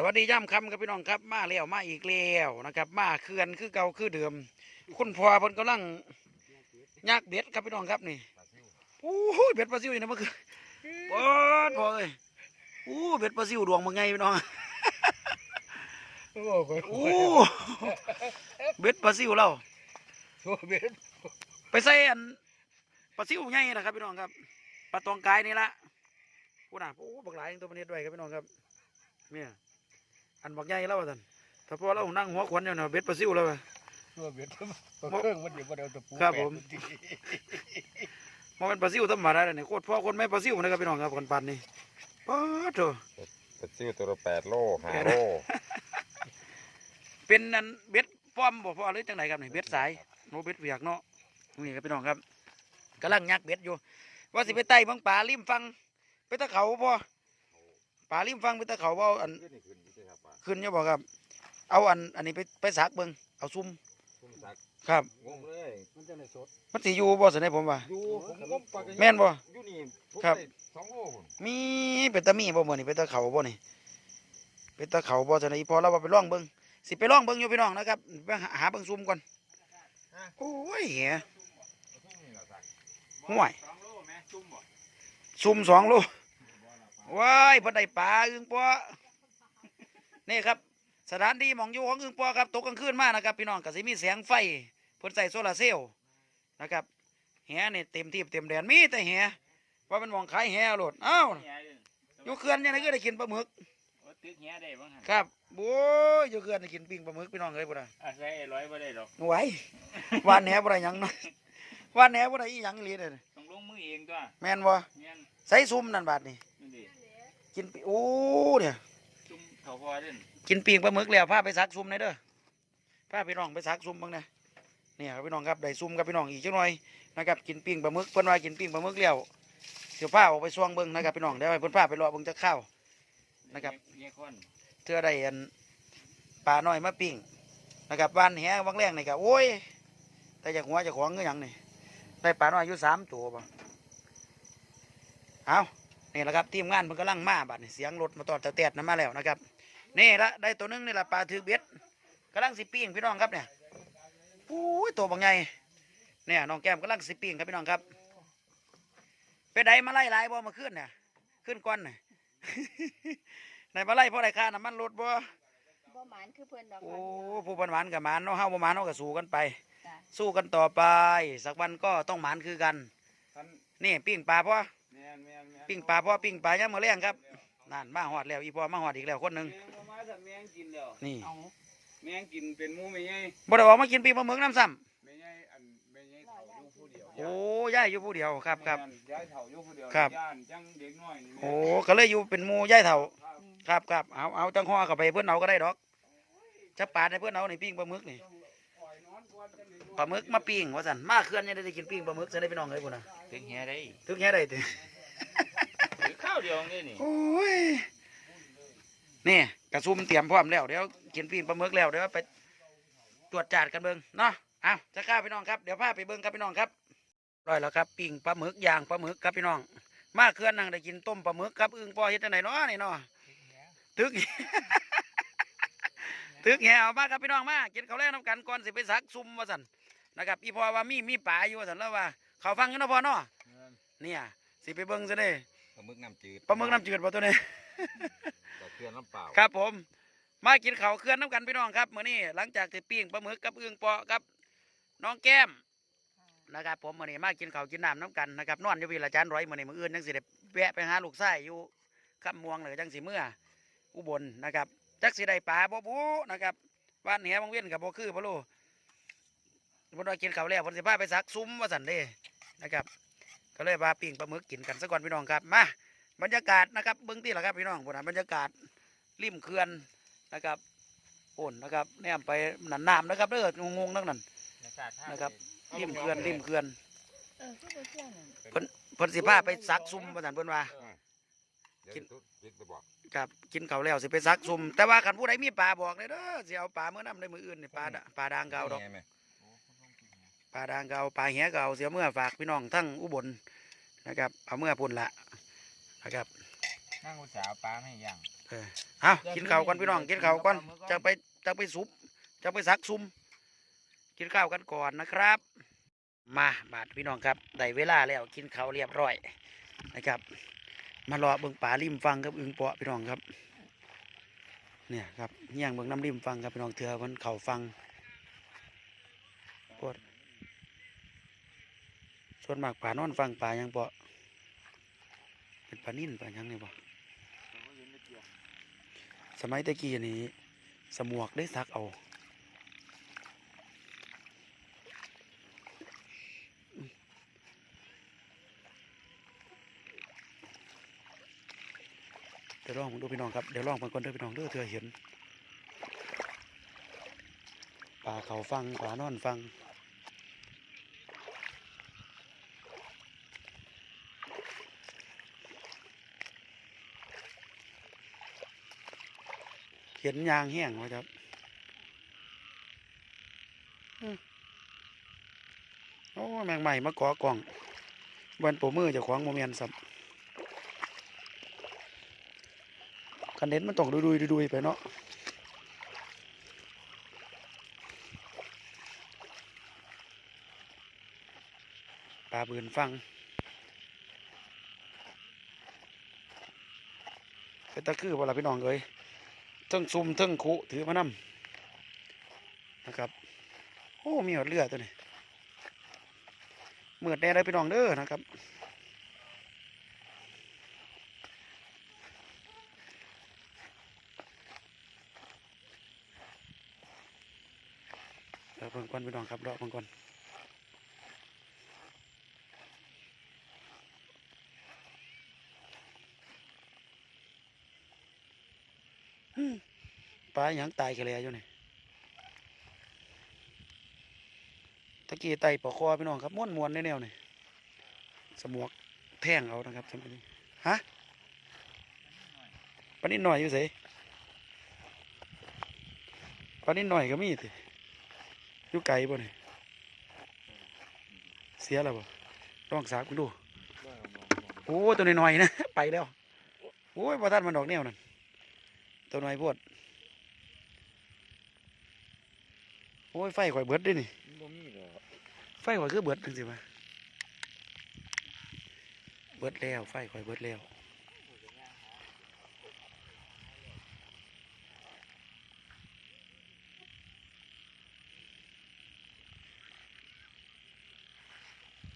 สวัสดีย่ำคำครับพี่น้องครับมาแล้วมาอีกแล้วนะครับ มาเขื่อนคือเก่าคือเดิม คุณพ่อเพิ่นกำลังยากเบ็ดครับพี่น้องครับนี่โอ้ยเบ็ดปลาซิวอยู่นะเมื่อคืนปอดพอเลยโอ้เบ็ดปลาซิวดวงมึงไงพี่น้องโอ้โหเบ็ดปลาซิวเราเบ็ดไปใส่อันปลาซิวไงนะครับพี่น้องครับปลาตองกายนี่ละพูดนะโอ้บักหลายตัวมันเน็ดด้วยครับพี่น้องครับเนี่ย อันบักใหญ่แล้วว่าท่านถ้าพอเรานั่งหัวขวัญอยู่นะเบ็ดปลาซิวแล้วอะตัวเบ็ดตัวเครื่องมันอยู่บนเดียวตะปูครับผมแปดนาทีมันเป็นปลาซิวธรรมดาเลยนี่โคตรพ่อคนแม่ปลาซิวนะครับพี่น้องครับคนปันนี่ป้าดโถปลาซิวตัวละแปดโลห้าโลเป็นนันเบ็ดป้อมบ่พ่อหรือจังไหนครับนี่เบ็ดสายโนเบ็ดเวียกเนาะนี่ครับพี่น้องครับกำลังยักเบ็ดอยู่ ว่าสิไปไต่เบางป่าริมฟังไปตะเขาพ่อป่าริมฟังไปตะเขาว่าอัน ขึ้นเนี่ยบอกครับ เอาอันอันนี้ไปไปสักเบิงเอาซุ่มครับ งงเลยมันจะในสดมันสิอยู่บ่สิได้ผมว่า อยู่ผมงมปลากระแม่นบ่ อยู่นี่ผมครับ ได้สองโลพุ่นมีเป็นตะมีบ่มื้อนี่เป็นตะเขาบ่นี่เป็นตะเขาบ่สิได้อีพอเราว่าไปล่องเบิ่งสิไปล่องเบิ่งอยู่พี่น้องนะครับไปหาหาเบิ่งซุ่มก่อนโอ้ยเหี้ยห่วยซุ่มสองโลว้ายเพิ่นได้ปลาอึ่งปอ นี่ครับสถานที่หมองอยู่ของอึ่งปอครับตกกลางคืนมานะครับ พี่น้องก็สิมีแสงไฟเพิ่นใส่โซลาร์เซลล์นะครับแหนี่เต็มที่เต็มแดนมีแต่แหว่ามันหมองขายแหโลดอ้าวอยู่เขื่อนยังไงก็ได้กินปลาหมึกตึกเหี้ยได้บ้างหันครับโอ้ยอยู่เขื่อนได้กินปิ้งปลาหมึกพี่น้องเอ้ยบ่ได้อาศัยไอ้ร้อยบ่ได้หรอกไหววานแหบ่ได้หยังเนาะวานแหบ่ได้อีหยังอีหลีเด้อต้องลงมือเองตัวแม่นบ่เงี้ยใส่ซุ่มนั่นบาดนี่นี่ดิกินปิโอ้เนี่ยจุ่ม เขาพอเด่นกินปิ้งปลาหมึกแล้วพาไปซักซุ่มหน่อยเด้อพาพี่น้องไปซักซุ่มบ้างนะเนี่ยครับพี่น้องครับได้ซุ่มกับพี่น้องอีกจักหน่อยนะครับกินปิ้งปลาหมึกเพิ่นว่ากินปิ้งปลาหมึกแล้วเดี๋ยวพาออกไปส่วงเบิ่งนะครับพี่น้องเดี๋ยวให้เพิ่นพาไปรอเบิ่งจักข้าว นะครับ เงี้ยคนเทื่อได้อันปลาน้อยมาปิ้งนะครับบ้านแหบางแรงนี่ก็โอ้ยแต่จากหัวจากของก็ยังนี่ได้ปลาน้อยอยู่สามตัวป่ะเอานี่แหละครับทีมงานมันกำลังมาบัดนี่เสียงรถมาตอดตะเตียดน้ำมาแล้วนะครับ นี่ละได้ตัวหนึงนี่ละปลาถือเบ็ดกำลังสิปิ้งพี่น้องครับเนี่ยอู้ยตัวบางใหญ่เนี่ยน้องแก้มกำลังสิปิ้งครับพี่น้องครับไปไดมาไล่ไล่บ่มาขึ้นเนี่ยขึ้นก้อนเนี่ยไหนมาไล่เพราะอะไรค่าน้ำมันรถบ่บ่หมานคือเพิ่นดอกโอ้ค่ะผู้บันหวานกับหมานเนาะเฮาบ่หมานเฮาก็สู้กันไปจ้ะสู้กันต่อไป สักวันก็ต้องหมานคือกันนี่ปิ้งปลาพ่อแม่นแม่นแม่นปิ้งปลาพ่อปิ้งปลาย่ามมื้อแรงครับ นั่นมาฮอดแล้วอีพ่อมาฮอดอีกแล้วคนหนึงแม่งบ่มาถ้าแม่งกินแล้วนี่เอาแม่งกินเป็นหมูไม่ใหญ่บ่ได้ออกมากินปิ้งปลาหมึกน้ำซ้ำไม่ใหญ่อันไม่ใหญ่เฒ่าอยู่ผู้เดียวโอ้ย่ายอยู่ผู้เดียวครับครับแม่นยายเฒ่าอยู่ผู้เดียวครับย่านจังเด็กน้อยนี่แม่โอ้ก็เลยอยู่เป็นหมู่ย่ายเฒ่าครับครับครับเอาเอาจังห่อเข้าไปเพิ่นเอาก็ได้ดอกจะปาดให้เพิ่นเอานี่ปิ้งปลาหมึกนี่ปลาหมึกมาปิ้งว่าซั่นมาเคลื่อนยังได้กินปิ้งปลาหมึกซะได้พี่น้องเอ้ยพุ่นน่ะตึกเหี้ยได้ถึงแค่ได้ติถือข้าว เดียวนี่นี่โอ้ยนี่กระซุ่มเตรียมพร้อมแล้วเดี๋ยวกินปีนปลาหมึกแล้วเดี๋ยวไปตรวจจัดกันเบิ้งเนาะเอาจะข้าพี่น้องครับเดี๋ยวพาไปเบิ้งครับพี่น้องครับร้อยแล้วครับปิ้งปลาหมึกย่างปลาหมึกครับพี่น้อง มาเคลื่อนนั่งได้กินต้มปลาหมึกครับอึ่งปอเฮ็ดจังไหนเนาะนี่เนาะตึกตึกแหวมาครับพี่น้องมากินข้าวแรกน้ำกันก่อนสิไปซักซุ่มว่าสันนะครับอีพอว่ามีมีป่าอยู่ว่าสันแล้วว่าเขาฟังกันนะพอเนาะเนี่ยสิไปเบิ้งซะเด้ป ลาหมึกน้ำจืดปลาหมึกน้ำจืดป่ะตัวนี้ ปลาเกลือน้ำเปล่าครับผม มากินข้าวเคลื่อนน้ำกันพี่น้องครับมื้อนี้หลังจากที่ปิ้งปลาหมึกกับอึ่งเปาะกับ น้องแก้มนะครับ ผมมื้อนี้มากินข้าวกินน้ำน้ำกันนะครับนอนอยู่พี่ละจานร้อยมื้อนี้มื้ออื่นจังสิได้แวะไปหาลูกชายอยู่ข้ามม่วงหรือจังสิเมื่ออุบลนะครับจักสิได้ปลาบ่บูนะครับบ้านแหบางเวียนกับบ่คือบ่รู้เพิ่นว่ากินข้าวแล้วเพิ่นสิพาไปซักซุ้มว่าซั่นเด้นะครับ ก็เลยว่าปิ้งปลาหมึกกินกันสักก่อนพี่น้องครับมาบรรยากาศนะครับเบื้องที่ละครับพี่น้องพุ่นน่ะบรรยากาศริมเขื่อนนะครับโอนนะครับแนมไปหนันน้ำนะครับเด้องงๆนั่งนั่นนะครับริมเขื่อนริมเขื่อนเออคือบ่เชื่อนั่นเพิ่นสิพาไปซักซุ่มประสันเพิ่นว่าเดี๋ยวทุกยิกไปบอกครับกินข้าวแล้วสิไปซักซุ่มแต่ว่าคันผู้ใดมีปลาบอกเลยเด้อสิเอาปลาเมื่อน้ำในมืออื่นนี่ปลาดะปลาดางเกาดอกไงแม่ ปลาดางเกาปลาแหเกาเสียเมื่อฝากพี่น้องทั้งอุบลนะครับเอาเมื่อพุ่นละนะครับนั่งอุตส่าห์ปลาไม่ย่างเออเอากินข้าวก่อนพี่น้องกินข้าวก่อนจะไปจะไปซุปจะไปซักซุ่มกินข้าวกันก่อนนะครับ มาบาดพี่น้องครับได้เวลาแล้วกินข้าวเรียบร้อยนะครับ มารอเบิ่งป่าริมฟังกับอึงเปาะพี่น้องครับเนี่ยครับเงี้ยงเบิ่งน้ำริมฟังครับพี่น้องเถื่อมันเข่าฟังปวด ส่วนมากป่านอนฟังป่ายังเปาะเป็นป่านิ่นป่ายังเนี่ยบ่สมัยตะกี้นี้ สมวกได้ซักเอาเดี๋ยวลองดูพี่น้องครับ เดี๋ยวลองมันก่อนเด้อพี่น้องเด้อเธอเห็นป่าเขาฟังป่านอนฟัง เห็นยางแห้งไว้ครับอืมโอ้แมงใหม่มาเกาะกล่องวันโปมือเจะขวางโมเมนสับคันเด็นมันต้องดุยดุยดุยๆไปเนาะปลาบืนฟังเป็นตะคือเวลาพี่น้องเอ้ยเทั้งซุ่มเทั้งคุถือมานำนะครับโอ้มีหอดเรือดตัวนี้เมือดแน่ได้พี่น้องเด้อนะครับเดี๋ยวเพิ่งก่อนพี่น้องครับรอเพิ่งก่อน ลาหยังตายกันเลยอยู่นี่ตะกี้ไตปอกคอพี่น้องครับม้วนมวนแนวๆนี่สมวกแท่งเอานะครับสมัยนี้ฮะปนิดหน่อยอยู่เสปนิดหน่อยก็มีสิอยู่ไกลบ่นี่เสียแล้วบ่ลองสากดูโอ้ตัวน้อยๆนะ ไปแล้ว โอ้ยพอท่านมันดอกแนวนั่นตัวน้อยพวดโอ้ยไฟข่อยเบิดเด้วยนี่บ่มีดอกไฟข่อยคือเบิดจังสิมาเบิดแล้วไฟข่อยเบิดแล้ว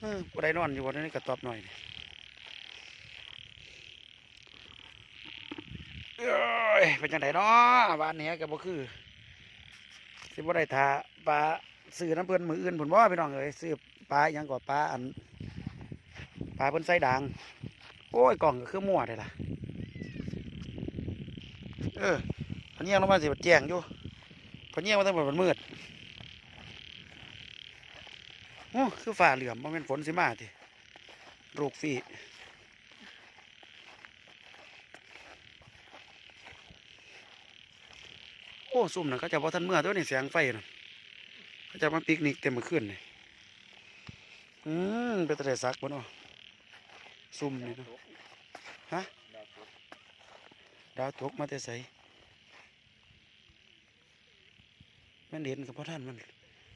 เออบ่ได้นอนอยู่วันนี้กระตอบหน่อยนี่เอ้ยเป็นจังไดเนาะบ้านนี้ก็บ่คือสิบ่ได้ทา ปลาซื้อน้ำเพิ่อนมืออื่นผุนบ่พี่น้องเอ้ยซื้อปลาอหยังก่อปลาอันปลาเพิ่นใส่ด่างโอ้ยกล่องก็คือมั่วได้ล่ะเออพะเนียงลงมาสิบัดแจงอยู่พะเนียงมาตั้งแต่มันมืดโอ้คือฟ้าเหลื่อมบ่แม่นฝนสิมาติลูกฟีโอ้ซุ่มนะเขาเจะบ่ทันเมื่อตัวนี้แสงไฟน่ะ เขาจะมาปิกนิกเต็มมือขึ้นเลยอืมเป็นตะเลซักบ่เนาะซุ่มนี่เนาะฮะดาวตกมาแต่ใสแม่นเห็นกับพ่อท่านมัน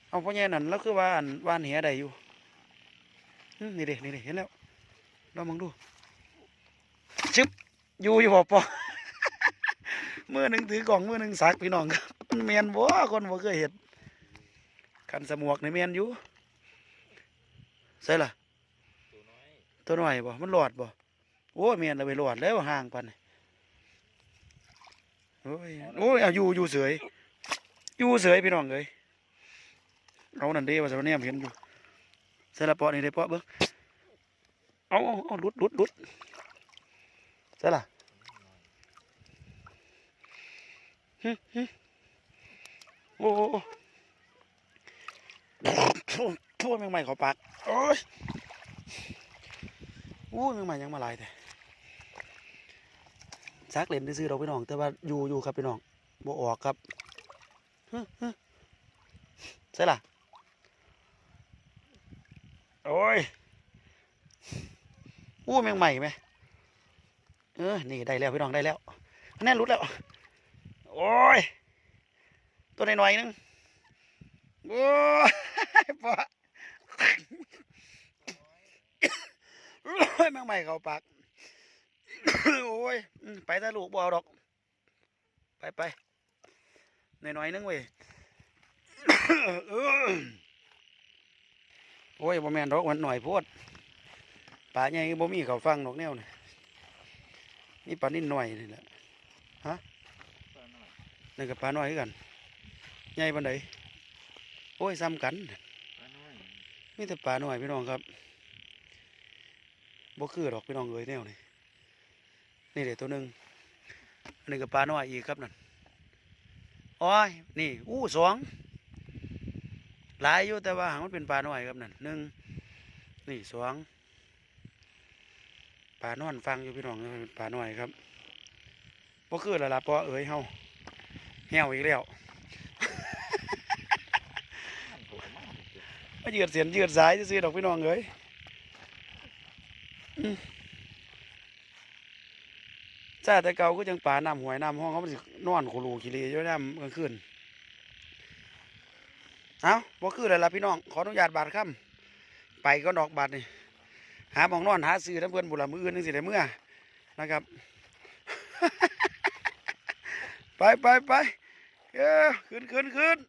เอาพ่อแย่นั่นแล้วคือว่าอันว่านเหียใดอยู่นี่เด้นี่เด้เห็นแล้วลองมองดูชึบอยู่อยู่บ่ปอเมื่อหนึ่งถือกล่องเมื่อหนึ่งสักพี่น้องครับมันแมนบ่คนบ่เคยเห็น คันสมวกในเมียนอยู่ใช่ล่ะตัวน้อตัวหน่อยบ่ มันหลอดบ่ โอ้ยเมียนเราไปหลอดแล้วห่างปันโอ้ยโอ้ยเอาอยู่อยู่เสยอยู่เสยพี่น้องเอ้ยเอานั่นเด้ว่าสาวเนี่ยเห็นอยู่ใส่ละปาะนี่ได้ปาะเบิ่งเอาเอาเอาลุดลุดลุดใช่ล่ะหึหึโอ้โอ้โอ้ ทั่วแมงใหม่เขาปากโอ้ยอู้แมงใหม่ยังมาลายแต่ซักเล่นซื้อเราพี่น้อง แต่ว่าอยู่อยู่ครับพี่น้องบ่ออกครับใช่ล่ะ โอ้ยอู้แมงใหม่ไหมเออ นี่ได้แล้วพี่น้องได้แล้วแน่รุดแล้ว โอ้ย ตัวหน่อยๆนึงโอ้ ปะโอ้ยแมงใหม่เข้าปาก โอ้ยอืมไปถ้าลูกบ่เอาดอก ไปไปหน่อยๆนึงเว้ยเออโอ้ยบ่แม่นดอกมันหน่อยโพดปลาใหญ่ก็บ่มีเขาฟังดอกแนวนี่มีปลานิ่นหน่อยนี่แหละฮะนี่นก็ปลาน้อยคือกันใหญ่ปานใดโอ้ยซ้ำกันปลาน้อย มีแต่ปลาหน้อยพี่น้องครับบ่คือดอกพี่น้องเอ้ยแนวนี่นี่เด็ตัวหนึ่งอันนี้ก็ปลาหน้อยอีกครับนั่นอ้ยนี่อู้สองหลายอยู่แต่ว่าหางมันเป็นปลาหน้อยครับนั่นหนึ่งนี่สองปลานอนฟังอยู่พี่น้องเป็นปลาหน้อยครับบ่คือละล่ะปอเอ้ยเฮาแหวอีกแล้ว มายืดเสียนยืดสายซื้อดอกพี่น้องเอ้ยจ้าแต่เก่าก็จังป่าน้ำหวยน้ำห้องเขามันนอนขุลูขี้เลอยู่น้ำกลางคืนเอาบ่คือเลยล่ะพี่น้องขออนุญาตบาดค่ำไปก็ดอกบาดนี่หาหมองนอนหาซื้อน้ำเพื่อนบุระมืออื่นนึงสิได้เมื่อนะครับ ไปไปไปเออขึ้นขึ้นขึ้น